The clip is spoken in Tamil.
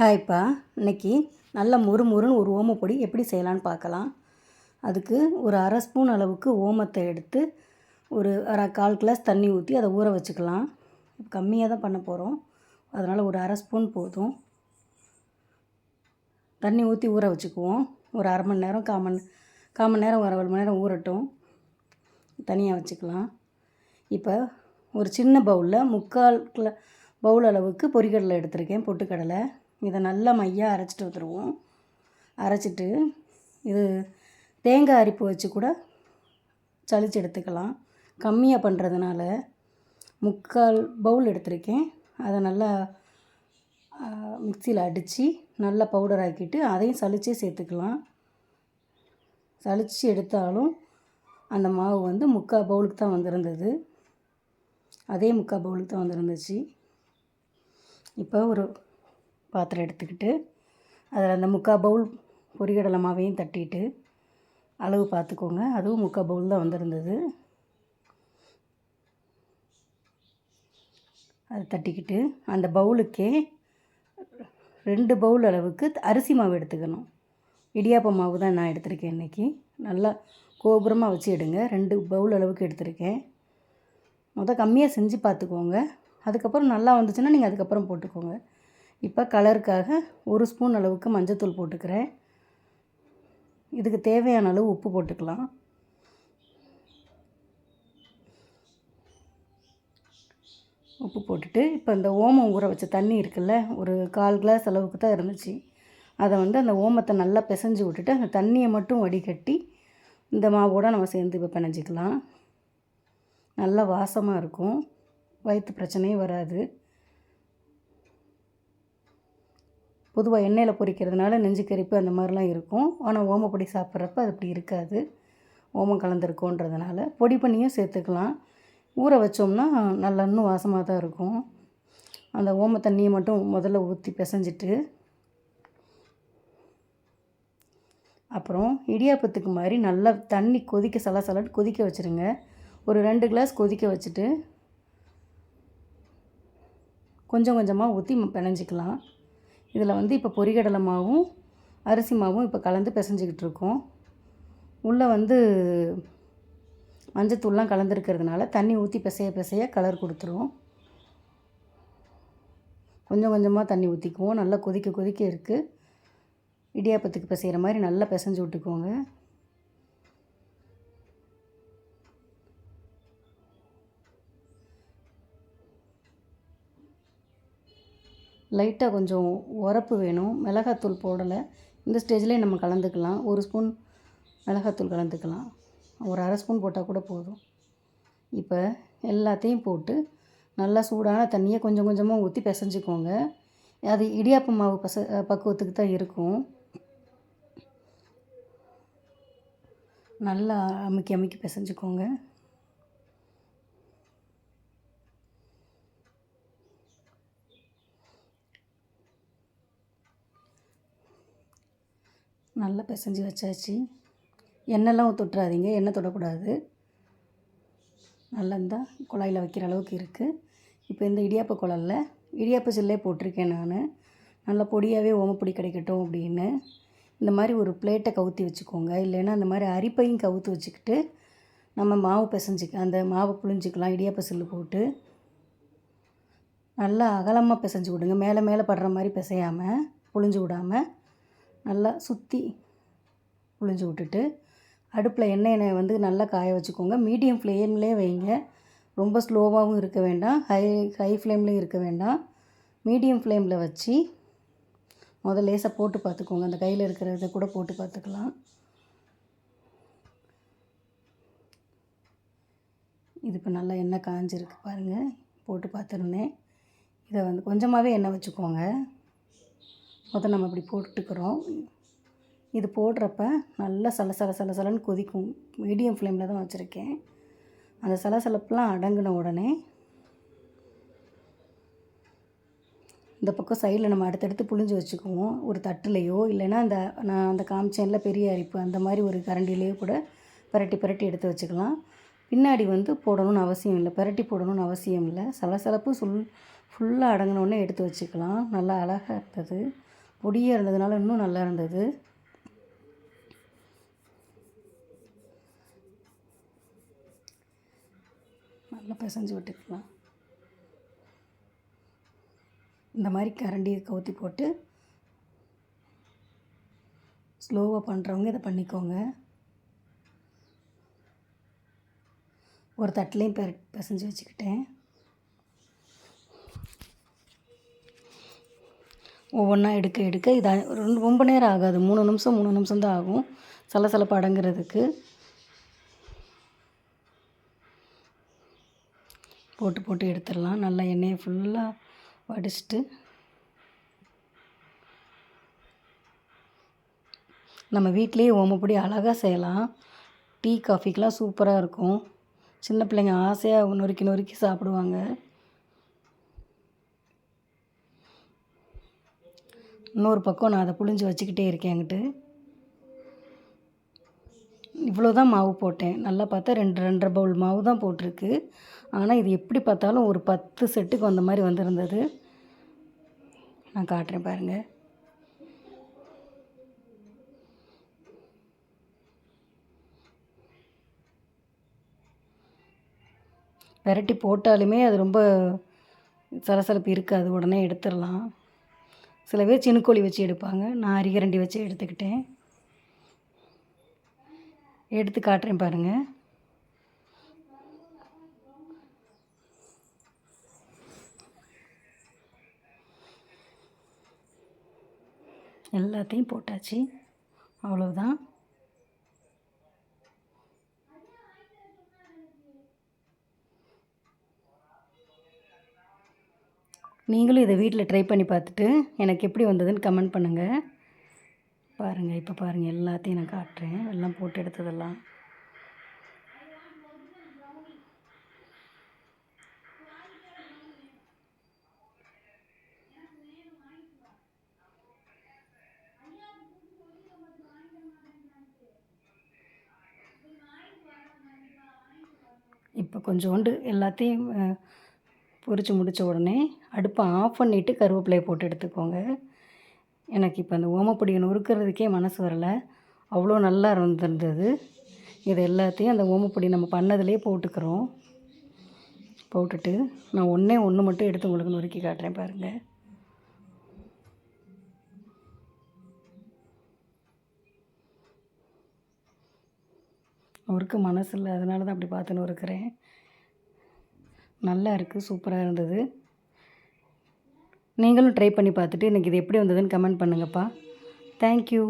ஹாய்ப்பா இன்றைக்கி நல்ல மொறு மொறுன்னு ஒரு ஓமப்பொடி எப்படி செய்யலான்னு பார்க்கலாம். அதுக்கு ஒரு அரை ஸ்பூன் அளவுக்கு ஓமத்தை எடுத்து ஒரு அரை கால் கிளாஸ் தண்ணி ஊற்றி அதை ஊற வச்சுக்கலாம். கம்மியாக தான் பண்ண போகிறோம் அதனால் ஒரு அரை ஸ்பூன் போதும். தண்ணி ஊற்றி ஊற வச்சுக்குவோம். ஒரு அரை மணி நேரம் கால் மணி கால் மணி நேரம் ஒரு அரை மணி நேரம் ஊறட்டும். தனியாக வச்சுக்கலாம். இப்போ ஒரு சின்ன பவுலில் முக்கால் கில பவுல் அளவுக்கு பொரிக்கடலை எடுத்திருக்கேன் பொட்டுக்கடலை. இதை நல்லா மையாக அரைச்சிட்டு வந்துடுவோம் அரைச்சிட்டு இது தேங்காய் அரிப்பு வச்சு கூட சளிச்சு எடுத்துக்கலாம். கம்மியாக பண்ணுறதுனால முக்கால் பவுல் எடுத்திருக்கேன். அதை நல்லா மிக்சியில் அடித்து நல்லா பவுடர் ஆக்கிட்டு அதையும் சளிச்சே சேர்த்துக்கலாம். சளிச்சு எடுத்தாலும் அந்த மாவு வந்து முக்கால் பவுலுக்கு தான் வந்திருந்தது. அதே முக்கால் பவுலுக்கு தான் வந்திருந்துச்சு. இப்போ ஒரு பாத்திரம் எடுத்துக்கிட்டு அதில் அந்த முக்கால் பவுல் பொரிகடலை மாவையும் தட்டிட்டு அளவு பார்த்துக்கோங்க. அதுவும் முக்கால் பவுல் தான் வந்திருந்தது. அதை தட்டிக்கிட்டு அந்த பவுலுக்கே ரெண்டு பவுல் அளவுக்கு அரிசி மாவு எடுத்துக்கணும். இடியாப்ப மாவு தான் நான் எடுத்திருக்கேன் இன்றைக்கி நல்லா கோபுரமாக வச்சு எடுங்க. ரெண்டு பவுல் அளவுக்கு எடுத்திருக்கேன். மொதல் கம்மியாக செஞ்சு பார்த்துக்கோங்க. அதுக்கப்புறம் நல்லா வந்துச்சுன்னா நீங்கள் அதுக்கப்புறம் போட்டுக்கோங்க. இப்போ கலருக்காக ஒரு ஸ்பூன் அளவுக்கு மஞ்சத்தூள் போட்டுக்கிறேன். இதுக்கு தேவையான அளவு உப்பு போட்டுக்கலாம். உப்பு போட்டுட்டு இப்போ இந்த ஓமம் ஊற வச்ச தண்ணி இருக்குல்ல ஒரு கால் கிளாஸ் அளவுக்கு தான் இருந்துச்சு. அதை வந்து அந்த ஓமத்தை நல்லா பிசைஞ்சு விட்டுட்டு அந்த தண்ணியை மட்டும் வடிகட்டி இந்த மாவோடு நம்ம சேர்ந்து இப்போ பிணைஞ்சிக்கலாம். நல்லா வாசமாக இருக்கும். வயிற்று பிரச்சனையும் வராது. பொதுவாக எண்ணெயில் பொரிக்கிறதுனால நெஞ்சு கரிப்பு அந்த மாதிரிலாம் இருக்கும். ஆனால் ஓமப்பொடி சாப்பிட்றப்ப அது அப்படி இருக்காது. ஓமம் கலந்துருக்கோன்றதுனால பொடி பண்ணியும் சேர்த்துக்கலாம். ஊற வச்சோம்னா நல்லா இன்னும் வாசமாக தான் இருக்கும். அந்த ஓம தண்ணியை மட்டும் முதல்ல ஊற்றி பிசைஞ்சிட்டு அப்புறம் இடியாப்பத்துக்கு மாதிரி நல்லா தண்ணி கொதிக்க சலசலன்னு கொதிக்க வச்சுருங்க. ஒரு ரெண்டு கிளாஸ் கொதிக்க வச்சுட்டு கொஞ்சம் கொஞ்சமாக ஊற்றி பிணைஞ்சிக்கலாம். இதில் வந்து இப்போ பொரிகடலை மாவும் அரிசி மாவும் இப்போ கலந்து பிசைஞ்சிக்கிட்டு இருக்கோம். உள்ளே வந்து மஞ்சத்தூள்லாம் கலந்துருக்கிறதுனால தண்ணி ஊற்றி பிசைய பிசைய கலர் கொடுத்துரும் கொஞ்சம் கொஞ்சமாக தண்ணி ஊற்றிக்குவோம். நல்லா கொதிக்க கொதிக்க இருக்குது. இடியாப்பத்துக்கு பிசைகிற மாதிரி நல்லா பிசைஞ்சு விட்டுக்கோங்க. லைட்டாக கொஞ்சம் உரப்பு வேணும். மிளகாத்தூள் போடலை. இந்த ஸ்டேஜ்லேயே நம்ம கலந்துக்கலாம். ஒரு ஸ்பூன் மிளகாத்தூள் கலந்துக்கலாம். ஒரு அரை ஸ்பூன் போட்டால் கூட போதும். இப்போ எல்லாத்தையும் போட்டு நல்லா சூடான தண்ணியை கொஞ்சம் கொஞ்சமாக ஊற்றி பிசைஞ்சிக்கோங்க. அது இடியாப்ப மாவு பச பக்குவத்துக்கு தான் இருக்கும். நல்லா அமுக்கி அமுக்கி பிசைஞ்சிக்கோங்க. நல்லா பிசைஞ்சு வச்சாச்சு. எண்ணெய்லாம் தொட்டுறாதீங்க எண்ணெய் தொடக்கூடாது. நல்லா இருந்தால் குழாயில் வைக்கிற அளவுக்கு இருக்குது இப்போ இந்த இடியாப்ப குழல்ல இடியாப்ப சில்லே போட்டிருக்கேன் நான். நல்லா பொடியாகவே ஓமப்பொடி கிடைக்கட்டும் அப்படின்னு. இந்த மாதிரி ஒரு பிளேட்டை கவுத்தி வச்சுக்கோங்க. இல்லைன்னா அந்த மாதிரி அரிப்பையும் கவுத்து வச்சுக்கிட்டு நம்ம மாவு பிசைஞ்சிக்க அந்த மாவை புழிஞ்சிக்கலாம் இடியாப்ப சில்லு போட்டு. நல்லா அகலமாக பிசைஞ்சு விடுங்க. மேலே மேலே படுற மாதிரி பிசையாமல் புழிஞ்சு விடாமல் நல்லா சுற்றி புழிஞ்சு விட்டுட்டு அடுப்பில் எண்ணெய் எண்ணெய் வந்து நல்லா காய வச்சுக்கோங்க. மீடியம் ஃப்ளேம்லேயே வைங்க. ரொம்ப ஸ்லோவாகவும் இருக்க வேண்டாம். ஹை ஹை ஃப்ளேம்லேயும் இருக்க வேண்டாம். மீடியம் ஃப்ளேமில் வச்சு முதல் லேசாக போட்டு பார்த்துக்கோங்க. அந்த கையில் இருக்கிறத கூட போட்டு பார்த்துக்கலாம். இது இப்போ நல்லா எண்ணெய் காஞ்சிருக்கு பாருங்கள் போட்டு பார்த்துருந்தேன். இதை வந்து கொஞ்சமாகவே எண்ணெய் வச்சுக்கோங்க. முதல் நம்ம இப்படி போட்டுக்கிறோம். இது போடுறப்ப நல்லா சல சல சல சலன்னு கொதிக்கும். மீடியம் ஃப்ளேமில் தான் வச்சுருக்கேன். அந்த சலசலப்பெலாம் அடங்கின உடனே இந்த பக்கம் சைடில் நம்ம அடுத்தடுத்து புழிஞ்சு வச்சுக்குவோம். ஒரு தட்டுலையோ இல்லைன்னா அந்த நான் அந்த காமிச்சேனில் பெரிய அரிப்பு அந்த மாதிரி ஒரு கரண்டிலேயோ கூட பரட்டி பரட்டி எடுத்து வச்சுக்கலாம். பின்னாடி வந்து போடணும்னு அவசியம் இல்லை. பரட்டி போடணும்னு அவசியம் இல்லை. சலசலப்பு சொல் ஃபுல்லாக அடங்கினோடனே எடுத்து வச்சுக்கலாம். நல்லா அழகாக இருந்தது. பொடியாக இருந்ததுனால இன்னும் நல்லா இருந்தது. நல்லா பிசைஞ்சு விட்டுக்கலாம். இந்த மாதிரி கரண்டியை கவுத்தி போட்டு ஸ்லோவாக பண்ணுறவங்க இதை பண்ணிக்கோங்க. ஒரு தட்டிலையும் பெ பிசைஞ்சு வச்சுக்கிட்டேன். ஒவ்வொன்றா எடுக்க எடுக்க இது ரொம்ப ரொம்ப நேரம் ஆகாது. மூணு நிமிஷம் மூணு நிமிஷம் தான் ஆகும். சலசலப்பு அடங்கிறதுக்கு. போட்டு போட்டு எடுத்துடலாம். நல்லா எண்ணெயை ஃபுல்லாக வடிச்சிட்டு. நம்ம வீட்டிலேயே ஓமப்பொடி அழகாக செய்யலாம். டீ காஃபிக்கெலாம் சூப்பராக இருக்கும். சின்ன பிள்ளைங்க ஆசையாக நொறுக்கி நொறுக்கி சாப்பிடுவாங்க. இன்னொரு பக்கம் நான் அதை புழிஞ்சு வச்சுக்கிட்டே இருக்கேன் என்கிட்ட. இவ்வளோ தான் மாவு போட்டேன். நல்லா பார்த்தா ரெண்டு ரெண்டரை பவுல் மாவு தான் போட்டிருக்கு. ஆனால் இது எப்படி பார்த்தாலும் ஒரு பத்து செட்டுக்கு வந்த மாதிரி வந்திருந்தது. நான் காட்டுறேன் பாருங்கள் விரட்டி போட்டாலுமே அது ரொம்ப சலசலப்பு இருக்காது. உடனே எடுத்துடலாம். சில பேர் சினுக்கோழி வச்சு எடுப்பாங்க. நான் அரிகரண்டி வச்சு எடுத்துக்கிட்டேன். எடுத்து காட்டுறேன் பாருங்கள் எல்லாத்தையும் போட்டாச்சு. அவ்வளோதான் நீங்களும் இதை வீட்டில் ட்ரை பண்ணி பார்த்துட்டு எனக்கு எப்படி வந்ததுன்னு கமெண்ட் பண்ணுங்கள் பாருங்கள் இப்போ பாருங்கள் எல்லாத்தையும் நான் காட்டுறேன். எல்லாம் போட்டு எடுத்ததெல்லாம். இப்போ கொஞ்சோண்டு எல்லாத்தையும் பொரித்து முடித்த உடனே அடுப்பை ஆஃப் பண்ணிவிட்டு கருவேப்பிலையை போட்டு எடுத்துக்கோங்க. எனக்கு இப்போ அந்த ஓமப்பொடியை நொறுக்கிறதுக்கே மனசு வரலை. அவ்வளோ நல்லா இருந்திருந்தது இது எல்லாத்தையும் அந்த ஓமப்பொடி நம்ம பண்ணதுலேயே போட்டுக்கிறோம். போட்டுட்டு நான் ஒன்றே ஒன்று மட்டும் எடுத்து உங்களுக்கு நொறுக்கி காட்டுறேன் பாருங்கள் அவருக்கு மனசு இல்லை அதனால தான் அப்படி பார்த்துன்னு இருக்கிறேன் நல்லா இருக்குது சூப்பராக இருந்தது. நீங்களும் ட்ரை பண்ணி பார்த்துட்டு எனக்கு இது எப்படி வந்ததுன்னு கமெண்ட் பண்ணுங்கப்பா. தேங்க்யூ